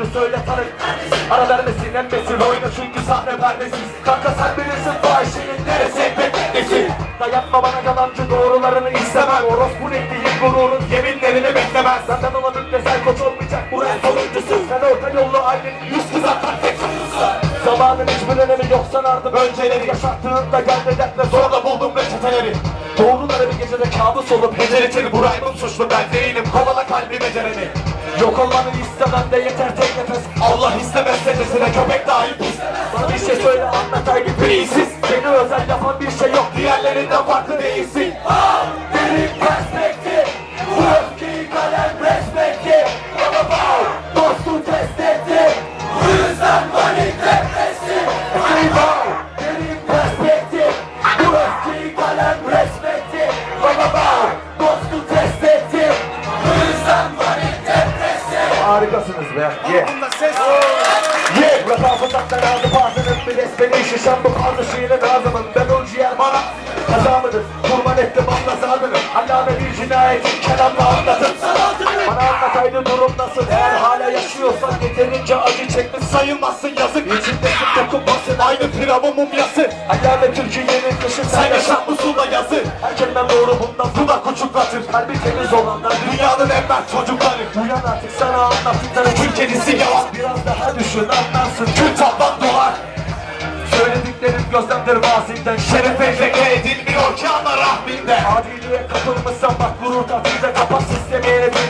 rolünü söyle tanık Ara vermesin emmesin oyna çünkü sahne perdesiz Kanka sen bilirsin fahişenin neresi? Ekmeklisi Dayatma bana yalancı doğrularını istemem. Orospu netliğin gururun yeminlerini beklemez Senden olan müptezel koç olmayacak bu en sonuncusu. Sen orta yollu ailenin yüz kızartan tek Zamanın hiçbir önemi yok sanardım önceleri. Yaşattığında geldi dertle zorla buldum reçeteleri. Doğruları bir gecede kabus olup heceletini Bu rhyme'ım suçlu ben değilim. Kovala kalbime ceremi Yok olmanı istemem de yeter tek nefes. Allah istemezse desine köpek dahi pis Bana bir şey söyle anlat ayrı birisiz Seni özel yapan bir şey yok. Diğerlerinden farklı değilsin. Derin Harikasınız be. Yeah, rap hafızattan aldı bazının bir esmeni şişen bu kaldı şiirin ağzımın Ben ciğer bana. Kaza mıdır? Kurban ettim anla zadını Allame bir cinayetin kelamla anlatın Bana anlataydı durum nasıl? Eğer hala yaşıyorsan yeterince acı çekmiş sayılmazsın yazık. Dokunmasın aynı firavun mumyası. Allame Türkiye'nin dışı sen yaşam usulda yazı. Erkekten doğru bundan suda kuçuklatır Kalbi temiz olanlar. Dünyanın en mert çocukları. Uyan artık sana anlattıkları Türkiye'nisi yalan. Biraz daha düşün anlarsın. Kül toplam dolar Söylediklerim gözlemdir maziden Şeref entegre edilmiyor ki ana rahminde. Adiliğe kapılmışsan bak gurur tatlıda kapat sistemi dinle